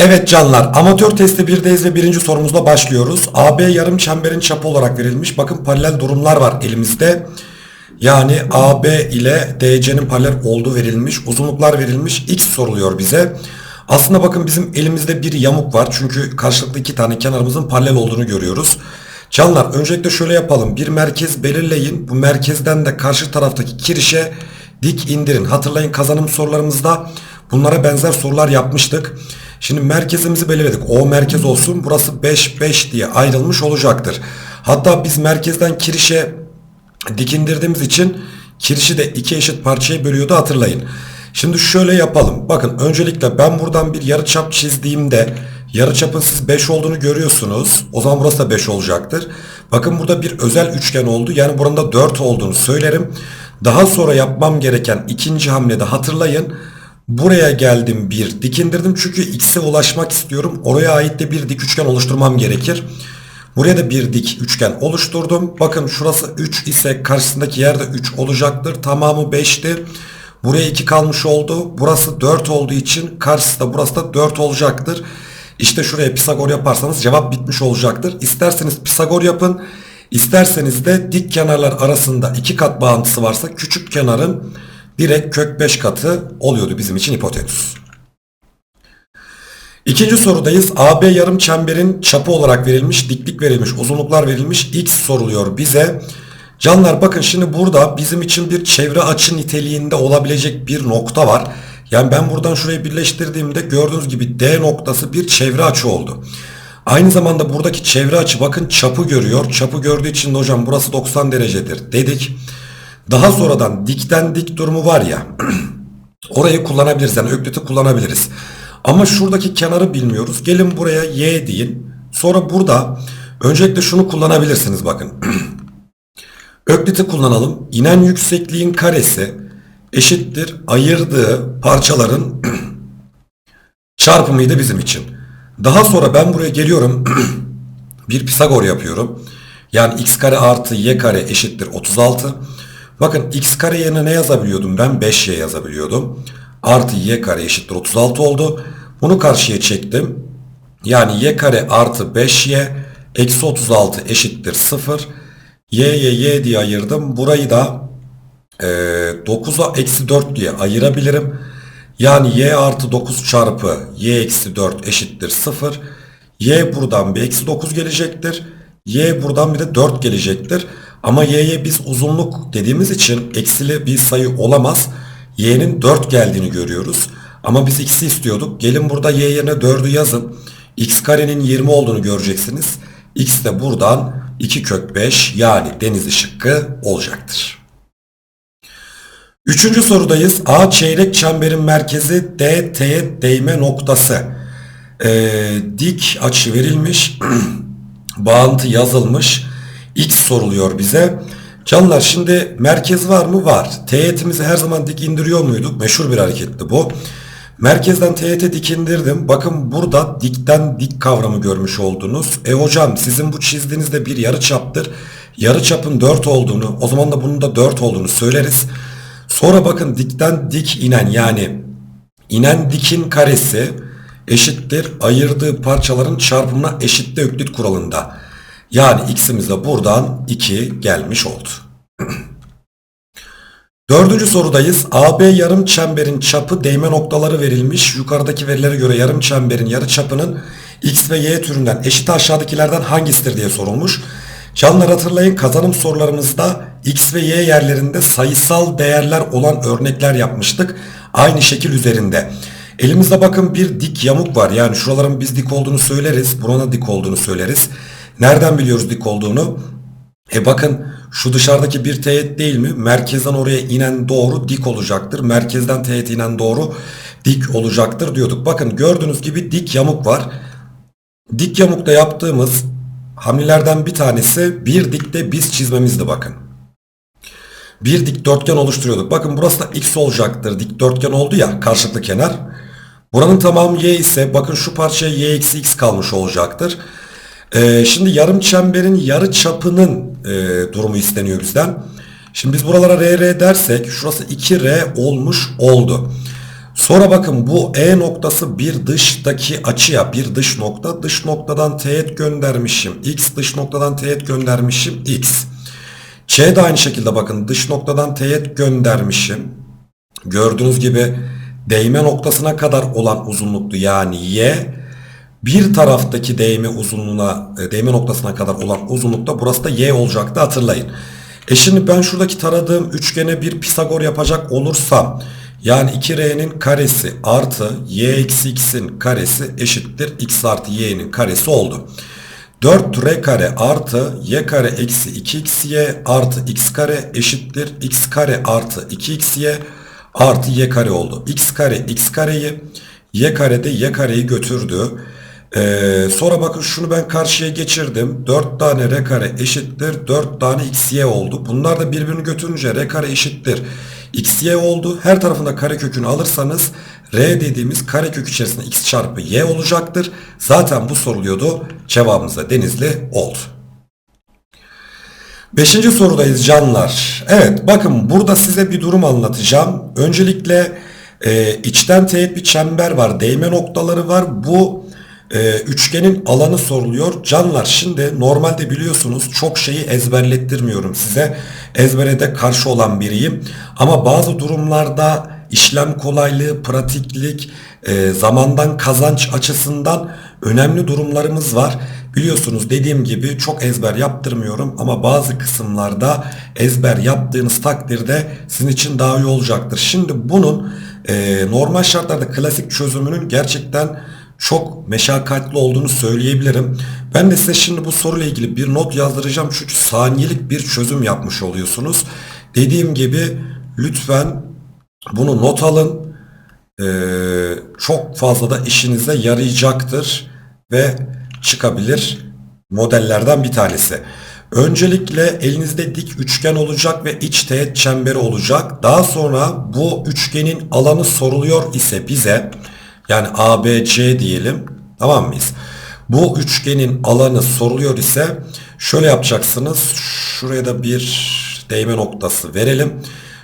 Evet canlar, amatör testi 1'deyiz ve birinci sorumuzla başlıyoruz. AB yarım çemberin çapı olarak verilmiş. Bakın paralel durumlar var elimizde. Yani AB ile DC'nin paralel olduğu verilmiş. Uzunluklar verilmiş. X soruluyor bize. Aslında bakın bizim elimizde bir yamuk var. Çünkü karşılıklı iki tane kenarımızın paralel olduğunu görüyoruz. Canlar öncelikle şöyle yapalım. Bir merkez belirleyin. Bu merkezden de karşı taraftaki kirişe dik indirin. Hatırlayın kazanım sorularımızda bunlara benzer sorular yapmıştık. Şimdi merkezimizi belirledik. O merkez olsun. Burası 5 5 diye ayrılmış olacaktır. Hatta biz merkezden kirişe dik indirdiğimiz için kirişi de iki eşit parçaya bölüyordu hatırlayın. Şimdi şöyle yapalım. Bakın öncelikle ben buradan bir yarıçap çizdiğimde yarıçapın siz 5 olduğunu görüyorsunuz. O zaman burası da 5 olacaktır. Bakın burada bir özel üçgen oldu. Yani buranın da 4 olduğunu söylerim. Daha sonra yapmam gereken ikinci hamlede hatırlayın. Buraya geldim bir dik indirdim. Çünkü x'e ulaşmak istiyorum. Oraya ait de bir dik üçgen oluşturmam gerekir. Buraya da bir dik üçgen oluşturdum. Bakın şurası 3 ise karşısındaki yerde 3 olacaktır. Tamamı 5'ti. Buraya 2 kalmış oldu. Burası 4 olduğu için karşısı da burası da 4 olacaktır. İşte şuraya Pisagor yaparsanız cevap bitmiş olacaktır. İsterseniz Pisagor yapın. İsterseniz de dik kenarlar arasında iki kat bağıntısı varsa küçük kenarın direkt kök 5 katı oluyordu bizim için hipotenüs. İkinci sorudayız. AB yarım çemberin çapı olarak verilmiş, diklik verilmiş, uzunluklar verilmiş. X soruluyor bize. Canlar bakın şimdi burada bizim için bir çevre açı niteliğinde olabilecek bir nokta var. Yani ben buradan şurayı birleştirdiğimde gördüğünüz gibi D noktası bir çevre açı oldu. Aynı zamanda buradaki çevre açı bakın çapı görüyor. Çapı gördüğü için de hocam burası 90 derecedir dedik. Daha sonradan dikten dik durumu var ya. orayı kullanabiliriz yani ökliti kullanabiliriz. Ama şuradaki kenarı bilmiyoruz. Gelin buraya y deyin. Sonra burada öncelikle şunu kullanabilirsiniz bakın. Ökliti kullanalım. İnen yüksekliğin karesi eşittir ayırdığı parçaların çarpımıydı bizim için. Daha sonra ben buraya geliyorum. bir Pisagor yapıyorum. Yani x kare artı y kare eşittir 36. Bakın x kare yerine ne yazabiliyordum ben? 5y yazabiliyordum. Artı y kare eşittir 36 oldu. Bunu karşıya çektim. Yani y kare artı 5y eksi 36 eşittir 0. y'ye y diye ayırdım. Burayı da e, 9'a eksi 4 diye ayırabilirim. Yani y artı 9 çarpı y eksi 4 eşittir 0. y buradan bir eksi 9 gelecektir. y buradan bir de 4 gelecektir. Ama y'ye biz uzunluk dediğimiz için eksili bir sayı olamaz. y'nin 4 geldiğini görüyoruz. Ama biz x'i istiyorduk. Gelin burada y yerine 4'ü yazın. x karenin 20 olduğunu göreceksiniz. x de buradan 2 kök 5 yani deniz şıkkı olacaktır. Üçüncü sorudayız. A çeyrek çemberin merkezi D, T'ye değme noktası. Ee, dik açı verilmiş. Bağıntı yazılmış. X soruluyor bize. Canlar şimdi merkez var mı? Var. Teğetimizi her zaman dik indiriyor muyduk? Meşhur bir hareketti bu. Merkezden teğete dik indirdim. Bakın burada dikten dik kavramı görmüş oldunuz. E hocam sizin bu çizdiğinizde bir yarı çaptır. Yarı çapın 4 olduğunu o zaman da bunun da 4 olduğunu söyleriz. Sonra bakın dikten dik inen yani inen dikin karesi eşittir ayırdığı parçaların çarpımına eşitte öklit kuralında. Yani x'imiz de buradan 2 gelmiş oldu. Dördüncü sorudayız. AB yarım çemberin çapı değme noktaları verilmiş. Yukarıdaki verilere göre yarım çemberin yarı çapının x ve y türünden eşit aşağıdakilerden hangisidir diye sorulmuş. Canlar hatırlayın kazanım sorularımızda x ve y yerlerinde sayısal değerler olan örnekler yapmıştık. Aynı şekil üzerinde. Elimizde bakın bir dik yamuk var. Yani şuraların biz dik olduğunu söyleriz. Buranın dik olduğunu söyleriz. Nereden biliyoruz dik olduğunu? E bakın şu dışarıdaki bir teğet değil mi? Merkezden oraya inen doğru dik olacaktır. Merkezden teğet inen doğru dik olacaktır diyorduk. Bakın gördüğünüz gibi dik yamuk var. Dik yamukta yaptığımız hamlelerden bir tanesi bir dikte biz çizmemizdi bakın. Bir dikdörtgen oluşturuyorduk. Bakın burası da x olacaktır. Dikdörtgen oldu ya karşılıklı kenar. Buranın tamamı y ise bakın şu parçaya y eksi x kalmış olacaktır. Ee, şimdi yarım çemberin yarı çapının e, durumu isteniyor bizden. Şimdi biz buralara r r dersek şurası 2r olmuş oldu. Sonra bakın bu E noktası bir dıştaki açıya bir dış nokta. Dış noktadan teğet göndermişim. X dış noktadan teğet göndermişim. X. Ç de aynı şekilde bakın dış noktadan teğet göndermişim. Gördüğünüz gibi değme noktasına kadar olan uzunluktu yani Y. Bir taraftaki değme uzunluğuna, e, değme noktasına kadar olan uzunlukta burası da Y olacaktı hatırlayın. E şimdi ben şuradaki taradığım üçgene bir Pisagor yapacak olursam yani 2R'nin karesi artı Y eksi X'in karesi eşittir X artı Y'nin karesi oldu. 4R kare artı Y kare eksi 2XY artı X kare eşittir X kare artı 2XY artı Y kare oldu. X kare X kareyi Y kare de Y kareyi götürdü. Ee, sonra bakın şunu ben karşıya geçirdim. 4 tane R kare eşittir 4 tane XY oldu. Bunlar da birbirini götürünce R kare eşittir XY oldu. Her tarafında kare kökünü alırsanız R dediğimiz kare kök içerisinde X çarpı Y olacaktır. Zaten bu soruluyordu. Cevabımız da Denizli oldu. Beşinci sorudayız canlar. Evet bakın burada size bir durum anlatacağım. Öncelikle e, içten teğet bir çember var. Değme noktaları var. Bu e, üçgenin alanı soruluyor. Canlar şimdi normalde biliyorsunuz çok şeyi ezberlettirmiyorum size. Ezbere de karşı olan biriyim. Ama bazı durumlarda işlem kolaylığı, pratiklik, e, zamandan kazanç açısından önemli durumlarımız var. Biliyorsunuz dediğim gibi çok ezber yaptırmıyorum ama bazı kısımlarda ezber yaptığınız takdirde sizin için daha iyi olacaktır. Şimdi bunun e, normal şartlarda klasik çözümünün gerçekten çok meşakkatli olduğunu söyleyebilirim. Ben de size şimdi bu soruyla ilgili bir not yazdıracağım çünkü saniyelik bir çözüm yapmış oluyorsunuz. Dediğim gibi lütfen bunu not alın. Ee, çok fazla da işinize yarayacaktır ve çıkabilir modellerden bir tanesi. Öncelikle elinizde dik üçgen olacak ve iç teğet çemberi olacak. Daha sonra bu üçgenin alanı soruluyor ise bize yani ABC diyelim tamam mıyız? Bu üçgenin alanı soruluyor ise şöyle yapacaksınız. Şuraya da bir değme noktası verelim.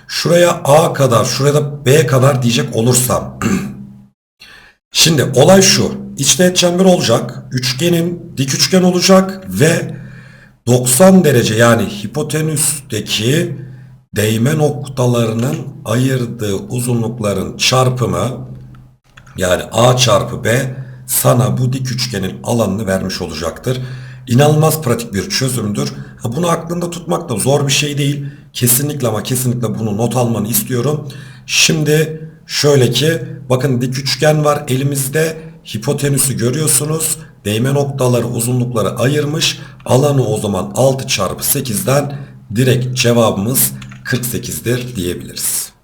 Şuraya A kadar, şuraya da B kadar diyecek olursam. Şimdi olay şu. İçteğet çember olacak. Üçgenin dik üçgen olacak ve 90 derece yani hipotenüsteki değme noktalarının ayırdığı uzunlukların çarpımı yani A çarpı B sana bu dik üçgenin alanını vermiş olacaktır. İnanılmaz pratik bir çözümdür. Bunu aklında tutmak da zor bir şey değil. Kesinlikle ama kesinlikle bunu not almanı istiyorum. Şimdi şöyle ki bakın dik üçgen var elimizde. Hipotenüsü görüyorsunuz. Değme noktaları uzunlukları ayırmış. Alanı o zaman 6 çarpı 8'den direkt cevabımız 48'dir diyebiliriz.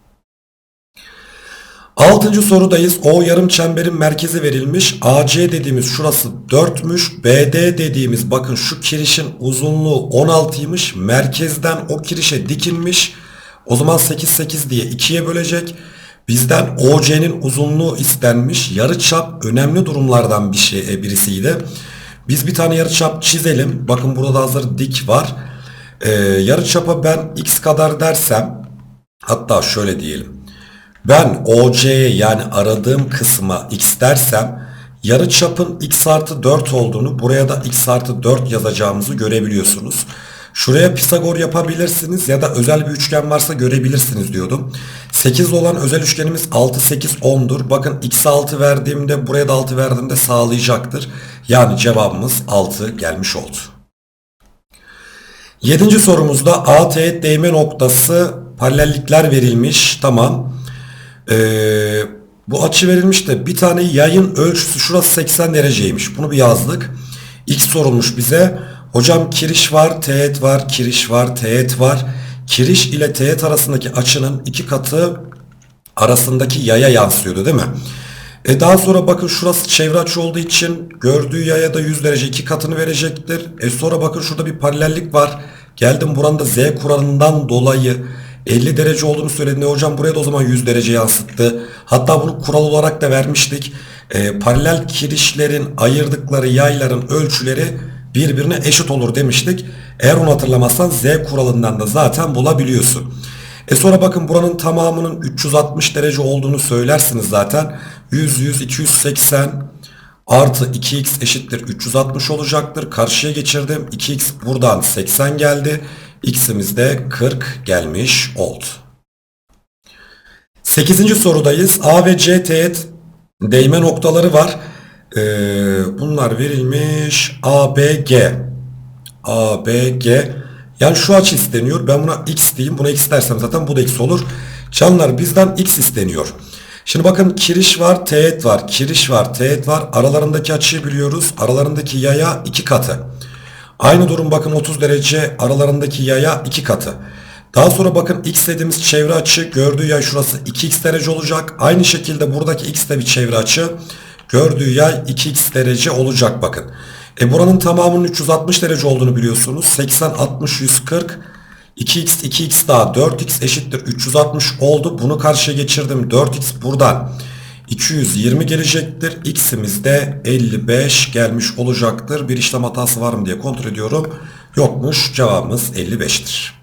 Altıncı sorudayız. O yarım çemberin merkezi verilmiş. AC dediğimiz şurası 4'müş. BD dediğimiz bakın şu kirişin uzunluğu 16'ymış. Merkezden o kirişe dikilmiş. O zaman 8 8 diye 2'ye bölecek. Bizden OC'nin uzunluğu istenmiş. Yarıçap önemli durumlardan bir şey e, birisiydi. Biz bir tane yarıçap çizelim. Bakın burada hazır dik var. Ee, yarıçapa ben x kadar dersem hatta şöyle diyelim. Ben OC'ye yani aradığım kısma x dersem yarı çapın x artı 4 olduğunu buraya da x artı 4 yazacağımızı görebiliyorsunuz. Şuraya Pisagor yapabilirsiniz ya da özel bir üçgen varsa görebilirsiniz diyordum. 8 olan özel üçgenimiz 6, 8, 10'dur. Bakın x 6 verdiğimde buraya da 6 verdiğimde sağlayacaktır. Yani cevabımız 6 gelmiş oldu. Yedinci sorumuzda A değme noktası paralellikler verilmiş. Tamam. Ee, bu açı verilmiş de bir tane yayın ölçüsü şurası 80 dereceymiş. Bunu bir yazdık. X sorulmuş bize. Hocam kiriş var, teğet var, kiriş var, teğet var. Kiriş ile teğet arasındaki açının iki katı arasındaki yaya yansıyordu değil mi? E daha sonra bakın şurası çevre açı olduğu için gördüğü yaya da 100 derece iki katını verecektir. E sonra bakın şurada bir paralellik var. Geldim buranın da Z kuralından dolayı 50 derece olduğunu söyledi. Hocam buraya da o zaman 100 derece yansıttı. Hatta bunu kural olarak da vermiştik. E, paralel kirişlerin ayırdıkları yayların ölçüleri birbirine eşit olur demiştik. Eğer onu hatırlamazsan Z kuralından da zaten bulabiliyorsun. E sonra bakın buranın tamamının 360 derece olduğunu söylersiniz zaten. 100, 100, 280 artı 2x eşittir 360 olacaktır. Karşıya geçirdim. 2x buradan 80 geldi. X'imiz de 40 gelmiş oldu. 8. sorudayız. A ve C teğet değme noktaları var. Ee, bunlar verilmiş. A, B, G. A, B, G. Yani şu açı isteniyor. Ben buna x diyeyim. Buna x dersem zaten bu da x olur. Canlar bizden x isteniyor. Şimdi bakın kiriş var, teğet var. Kiriş var, teğet var. Aralarındaki açıyı biliyoruz. Aralarındaki yaya iki katı. Aynı durum bakın 30 derece aralarındaki yaya iki katı. Daha sonra bakın x dediğimiz çevre açı gördüğü yay şurası 2x derece olacak. Aynı şekilde buradaki x de bir çevre açı. Gördüğü yay 2x derece olacak bakın. E buranın tamamının 360 derece olduğunu biliyorsunuz. 80, 60, 140. 2x, 2x daha 4x eşittir 360 oldu. Bunu karşıya geçirdim. 4x buradan 220 gelecektir. X'imiz de 55 gelmiş olacaktır. Bir işlem hatası var mı diye kontrol ediyorum. Yokmuş. Cevabımız 55'tir.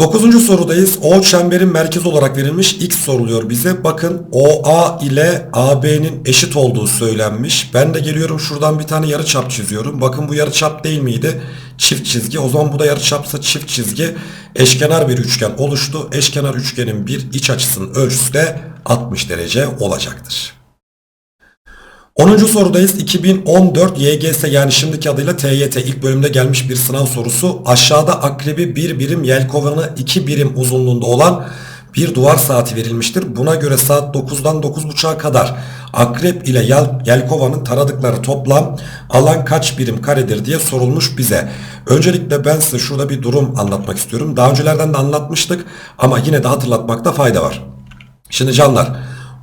Dokuzuncu sorudayız. O çemberin merkezi olarak verilmiş x soruluyor bize. Bakın OA ile AB'nin eşit olduğu söylenmiş. Ben de geliyorum şuradan bir tane yarıçap çiziyorum. Bakın bu yarıçap değil miydi? Çift çizgi. O zaman bu da yarıçapsa çift çizgi. Eşkenar bir üçgen oluştu. Eşkenar üçgenin bir iç açısının ölçüsü de 60 derece olacaktır. 10. sorudayız. 2014 YGS yani şimdiki adıyla TYT ilk bölümde gelmiş bir sınav sorusu. Aşağıda akrebi bir birim yelkovanı iki birim uzunluğunda olan bir duvar saati verilmiştir. Buna göre saat 9'dan 9.30'a kadar akrep ile yel, yelkovanın taradıkları toplam alan kaç birim karedir diye sorulmuş bize. Öncelikle ben size şurada bir durum anlatmak istiyorum. Daha öncelerden de anlatmıştık ama yine de hatırlatmakta fayda var. Şimdi canlar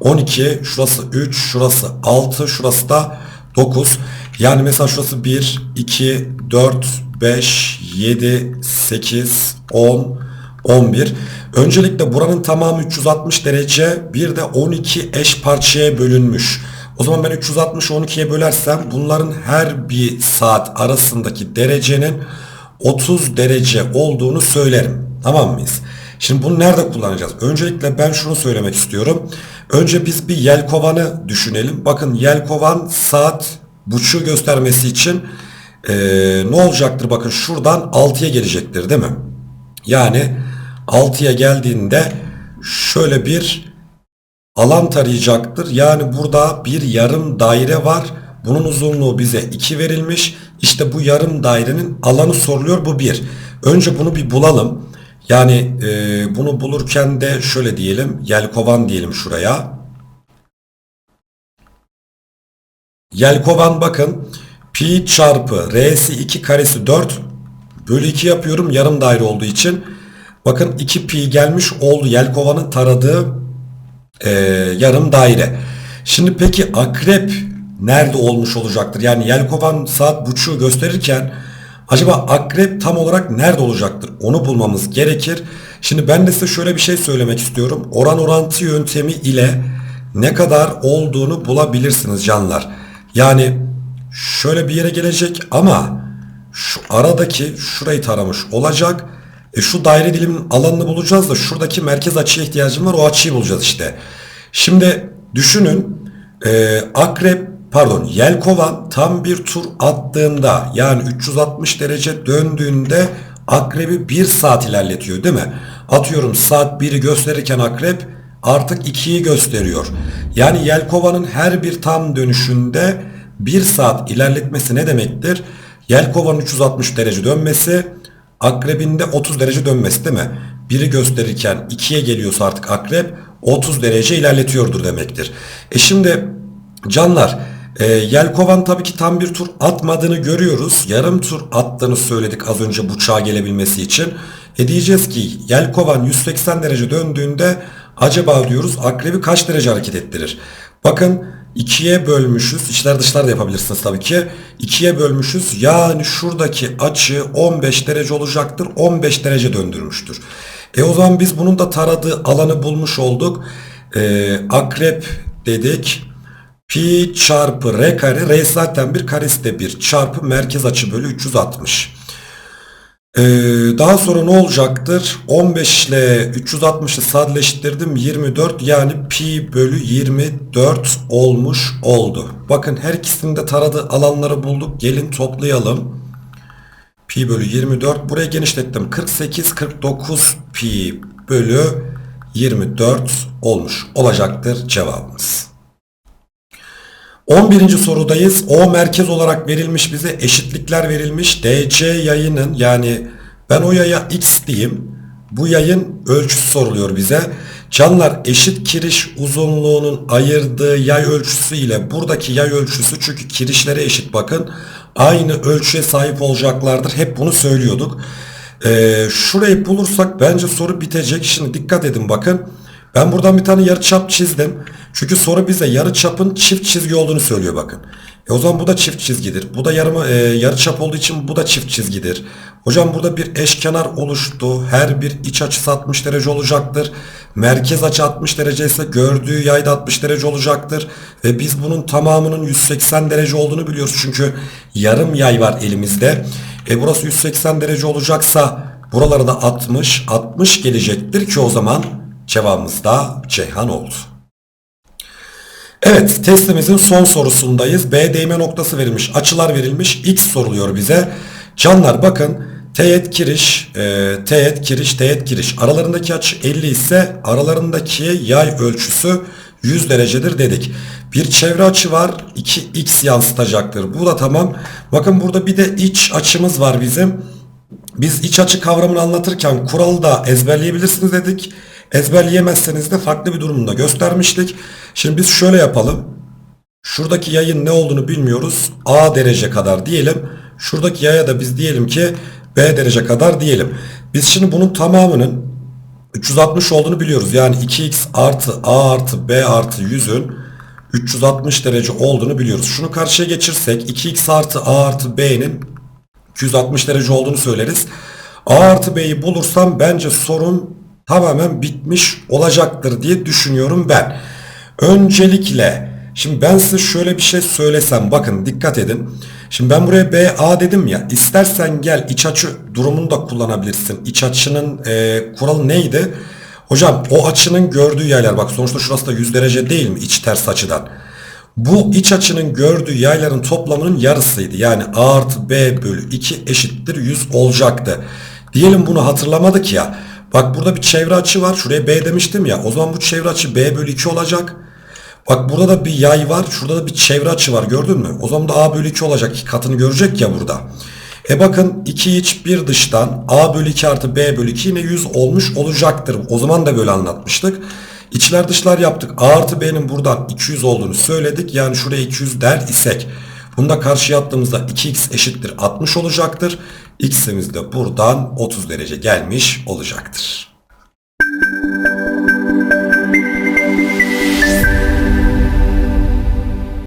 12, şurası 3, şurası 6, şurası da 9. Yani mesela şurası 1, 2, 4, 5, 7, 8, 10, 11. Öncelikle buranın tamamı 360 derece bir de 12 eş parçaya bölünmüş. O zaman ben 360'ı 12'ye bölersem bunların her bir saat arasındaki derecenin 30 derece olduğunu söylerim. Tamam mıyız? Şimdi bunu nerede kullanacağız? Öncelikle ben şunu söylemek istiyorum. Önce biz bir yelkovanı düşünelim. Bakın yelkovan saat buçuğu göstermesi için ee, ne olacaktır? Bakın şuradan 6'ya gelecektir değil mi? Yani 6'ya geldiğinde şöyle bir alan tarayacaktır. Yani burada bir yarım daire var. Bunun uzunluğu bize 2 verilmiş. İşte bu yarım dairenin alanı soruluyor. Bu 1. Önce bunu bir bulalım. Yani e, bunu bulurken de şöyle diyelim. Yelkovan diyelim şuraya. Yelkovan bakın. Pi çarpı R'si 2 karesi 4 bölü 2 yapıyorum yarım daire olduğu için. Bakın 2 pi gelmiş oldu. Yelkovanın taradığı e, yarım daire. Şimdi peki akrep nerede olmuş olacaktır? Yani yelkovan saat buçuğu gösterirken acaba akrep tam olarak nerede olacaktır? Onu bulmamız gerekir. Şimdi ben de size şöyle bir şey söylemek istiyorum. Oran orantı yöntemi ile ne kadar olduğunu bulabilirsiniz canlar. Yani şöyle bir yere gelecek ama şu aradaki şurayı taramış olacak. E şu daire dilimin alanını bulacağız da şuradaki merkez açıya ihtiyacım var. O açıyı bulacağız işte. Şimdi düşünün e, akrep pardon yelkovan tam bir tur attığında yani 360 derece döndüğünde akrebi 1 saat ilerletiyor değil mi? Atıyorum saat 1'i gösterirken akrep artık 2'yi gösteriyor. Yani yelkovanın her bir tam dönüşünde 1 saat ilerletmesi ne demektir? Yelkovanın 360 derece dönmesi akrebinde 30 derece dönmesi değil mi? Biri gösterirken 2'ye geliyorsa artık akrep 30 derece ilerletiyordur demektir. E şimdi canlar e, Yelkovan tabii ki tam bir tur atmadığını görüyoruz. Yarım tur attığını söyledik az önce bıçağa gelebilmesi için. E diyeceğiz ki Yelkovan 180 derece döndüğünde acaba diyoruz akrebi kaç derece hareket ettirir? Bakın 2'ye bölmüşüz. İçler dışlar da yapabilirsiniz tabii ki. 2'ye bölmüşüz. Yani şuradaki açı 15 derece olacaktır. 15 derece döndürmüştür. E o zaman biz bunun da taradığı alanı bulmuş olduk. E, akrep dedik. Pi çarpı r kare. R zaten bir karesi de bir. Çarpı merkez açı bölü 360. Ee, daha sonra ne olacaktır? 15 ile 360'ı sadeleştirdim. 24 yani pi bölü 24 olmuş oldu. Bakın her ikisinin de taradığı alanları bulduk. Gelin toplayalım. Pi bölü 24. Buraya genişlettim. 48, 49 pi bölü 24 olmuş olacaktır cevabımız. 11. sorudayız. O merkez olarak verilmiş bize eşitlikler verilmiş. DC yayının yani ben o yaya x diyeyim. Bu yayın ölçüsü soruluyor bize. Canlar eşit kiriş uzunluğunun ayırdığı yay ölçüsü ile buradaki yay ölçüsü çünkü kirişlere eşit bakın. Aynı ölçüye sahip olacaklardır. Hep bunu söylüyorduk. Ee, şurayı bulursak bence soru bitecek. Şimdi dikkat edin bakın. Ben buradan bir tane yarıçap çizdim. Çünkü soru bize yarıçapın çift çizgi olduğunu söylüyor bakın. E o zaman bu da çift çizgidir. Bu da yarım, e, yarıçap olduğu için bu da çift çizgidir. Hocam burada bir eşkenar oluştu. Her bir iç açısı 60 derece olacaktır. Merkez açı 60 derece ise gördüğü yay da 60 derece olacaktır. Ve biz bunun tamamının 180 derece olduğunu biliyoruz. Çünkü yarım yay var elimizde. E burası 180 derece olacaksa buralara da 60, 60 gelecektir ki o zaman cevabımız da Ceyhan oldu. Evet testimizin son sorusundayız. B değme noktası verilmiş. Açılar verilmiş. X soruluyor bize. Canlar bakın teğet kiriş, e, teğet kiriş, teğet kiriş. Aralarındaki açı 50 ise aralarındaki yay ölçüsü 100 derecedir dedik. Bir çevre açı var. 2x yansıtacaktır. Bu da tamam. Bakın burada bir de iç açımız var bizim. Biz iç açı kavramını anlatırken kuralı da ezberleyebilirsiniz dedik. Ezberleyemezseniz de farklı bir durumunda göstermiştik. Şimdi biz şöyle yapalım. Şuradaki yayın ne olduğunu bilmiyoruz. A derece kadar diyelim. Şuradaki yaya da biz diyelim ki B derece kadar diyelim. Biz şimdi bunun tamamının 360 olduğunu biliyoruz. Yani 2x artı A artı B artı 100'ün 360 derece olduğunu biliyoruz. Şunu karşıya geçirsek 2x artı A artı B'nin 260 derece olduğunu söyleriz. A artı B'yi bulursam bence sorun tamamen bitmiş olacaktır diye düşünüyorum ben. Öncelikle şimdi ben size şöyle bir şey söylesem bakın dikkat edin. Şimdi ben buraya B A dedim ya istersen gel iç açı durumunu da kullanabilirsin. İç açının e, kuralı neydi? Hocam o açının gördüğü yerler bak sonuçta şurası da 100 derece değil mi iç ters açıdan. Bu iç açının gördüğü yayların toplamının yarısıydı. Yani A artı B bölü 2 eşittir 100 olacaktı. Diyelim bunu hatırlamadık ya. Bak burada bir çevre açı var. Şuraya B demiştim ya. O zaman bu çevre açı B bölü 2 olacak. Bak burada da bir yay var. Şurada da bir çevre açı var. Gördün mü? O zaman da A bölü 2 olacak. Katını görecek ya burada. E bakın 2 iç bir dıştan A bölü 2 artı B bölü 2 yine 100 olmuş olacaktır. O zaman da böyle anlatmıştık. İçler dışlar yaptık. A artı B'nin buradan 200 olduğunu söyledik. Yani şuraya 200 der isek. Bunu da karşıya attığımızda 2x eşittir 60 olacaktır. X'imiz de buradan 30 derece gelmiş olacaktır.